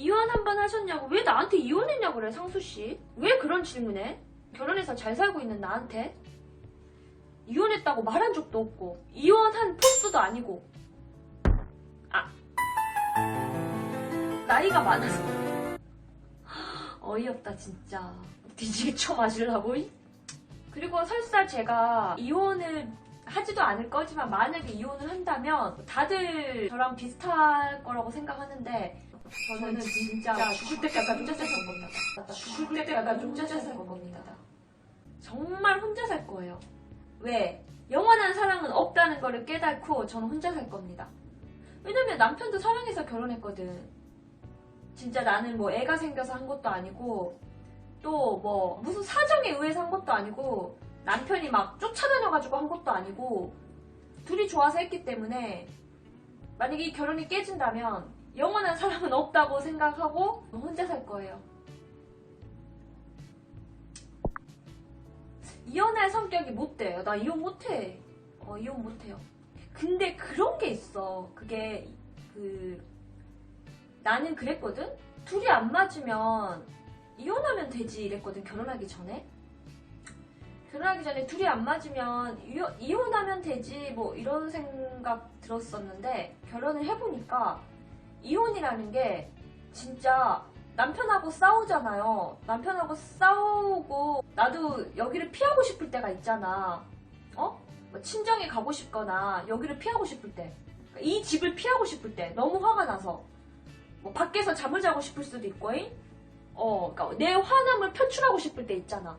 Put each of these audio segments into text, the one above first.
이혼 한 번 하셨냐고 왜 나한테 이혼했냐고 그래 상수 씨? 왜 그런 질문해? 결혼해서 잘 살고 있는 나한테 이혼했다고 말한 적도 없고 이혼한 포스도 아니고 아 나이가 많아서 어이없다 진짜 뒤지게 쳐맞으려고 이? 그리고 설사 제가 이혼을 하지도 않을 거지만 만약에 이혼을 한다면 다들 저랑 비슷할 거라고 생각하는데 저는 진짜 죽을 때까지 혼자 살 겁니다. 죽을 때까지 혼자 살 겁니다. 정말 혼자 살 거예요. 왜? 영원한 사랑은 없다는 거를 깨닫고 저는 혼자 살 겁니다. 왜냐면 남편도 사랑해서 결혼했거든. 진짜 나는 뭐 애가 생겨서 한 것도 아니고 또 뭐 무슨 사정에 의해서 한 것도 아니고 남편이 막 쫓아다녀가지고 한 것도 아니고 둘이 좋아서 했기 때문에 만약에 이 결혼이 깨진다면 영원한 사랑은 없다고 생각하고 혼자 살 거예요. 이혼할 성격이 못 돼요. 나 이혼 못 해. 어, 이혼 못 해요. 근데 그런 게 있어. 그게 그 나는 그랬거든. 둘이 안 맞으면 이혼하면 되지 이랬거든. 결혼하기 전에. 결혼하기 전에 둘이 안 맞으면 이혼, 이혼하면 되지 뭐 이런 생각 들었었는데 결혼을 해보니까 이혼이라는 게 진짜 남편하고 싸우잖아요. 남편하고 싸우고 나도 여기를 피하고 싶을 때가 있잖아. 어? 뭐 친정에 가고 싶거나 여기를 피하고 싶을 때. 이 집을 피하고 싶을 때. 너무 화가 나서. 뭐 밖에서 잠을 자고 싶을 수도 있고 잉. 어, 그러니까 내 화남을 표출하고 싶을 때 있잖아.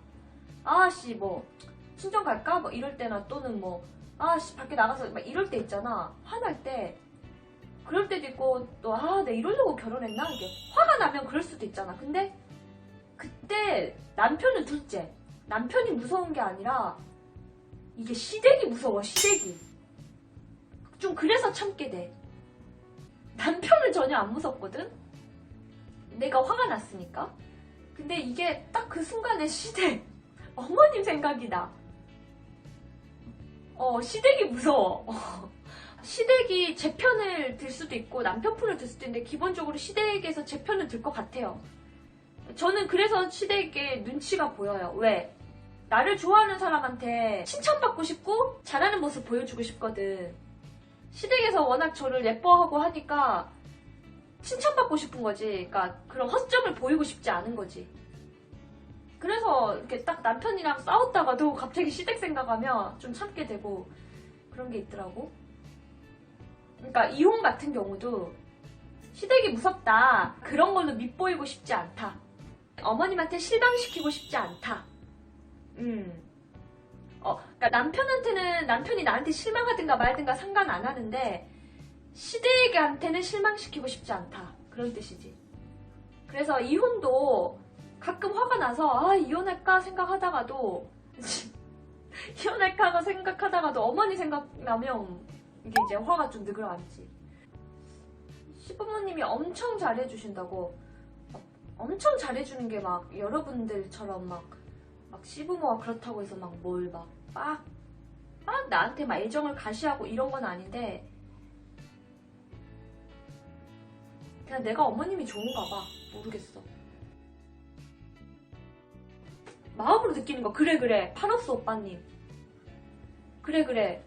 아씨 뭐 친정 갈까? 뭐 이럴 때나 또는 뭐 아씨 밖에 나가서 막 이럴 때 있잖아. 화날 때 때도 있고 또 아 내가 이러려고 결혼했나 이게 화가 나면 그럴 수도 있잖아. 근데 그때 남편은 둘째. 남편이 무서운 게 아니라 이게 시댁이 무서워 시댁이. 좀 그래서 참게 돼. 남편은 전혀 안 무섭거든. 내가 화가 났으니까. 근데 이게 딱 그 순간에 시댁 어머님 생각이 나. 어 시댁이 무서워. 시댁이 제 편을 들 수도 있고 남편 편을 들 수도 있는데 기본적으로 시댁에서 제 편을 들 것 같아요. 저는 그래서 시댁에 눈치가 보여요. 왜? 나를 좋아하는 사람한테 칭찬받고 싶고 잘하는 모습 보여주고 싶거든. 시댁에서 워낙 저를 예뻐하고 하니까 칭찬받고 싶은 거지. 그러니까 그런 허점을 보이고 싶지 않은 거지. 그래서 이렇게 딱 남편이랑 싸웠다가도 갑자기 시댁 생각하면 좀 참게 되고 그런 게 있더라고. 그러니까 이혼 같은 경우도 시댁이 무섭다. 그런 걸로 밉보이고 싶지 않다. 어머님한테 실망시키고 싶지 않다. 음. 어, 그러니까 남편한테는 남편이 나한테 실망하든가 말든가 상관 안 하는데 시댁한테는 실망시키고 싶지 않다. 그런 뜻이지. 그래서 이혼도 가끔 화가 나서 아 이혼할까 생각하다가도 이혼할까 생각하다가도 어머니 생각나면 이게 이제 화가 좀 느그러앉지. 시부모님이 엄청 잘해주신다고 막 엄청 잘해주는 게 막 여러분들처럼 막, 막 시부모가 그렇다고 해서 막 뭘막 막, 막 나한테 막 애정을 가시하고 이런 건 아닌데 그냥 내가 어머님이 좋은가 봐. 모르겠어. 마음으로 느끼는 거. 그래, 그래. 파너스 오빠님. 그래, 그래.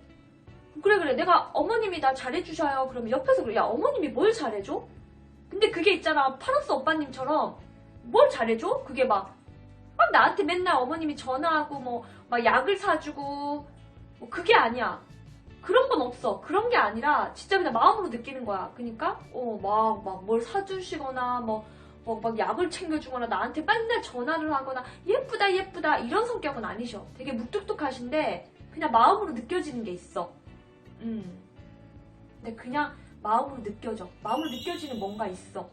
그래, 그래. 내가 어머님이 나 잘해주셔요. 그러면 옆에서 그래. 야, 어머님이 뭘 잘해줘? 근데 그게 있잖아. 파너스 오빠님처럼 뭘 잘해줘? 그게 막, 막 나한테 맨날 어머님이 전화하고 뭐, 막 약을 사주고, 뭐 그게 아니야. 그런 건 없어. 그런 게 아니라 진짜 그냥 마음으로 느끼는 거야. 그러니까 어 막 막 뭘 사주시거나 뭐뭐막 약을 챙겨주거나 나한테 맨날 전화를 하거나 예쁘다 예쁘다 이런 성격은 아니셔. 되게 묵뚝뚝하신데 그냥 마음으로 느껴지는 게 있어. 음. 근데 그냥 마음으로 느껴져. 마음으로 느껴지는 뭔가 있어.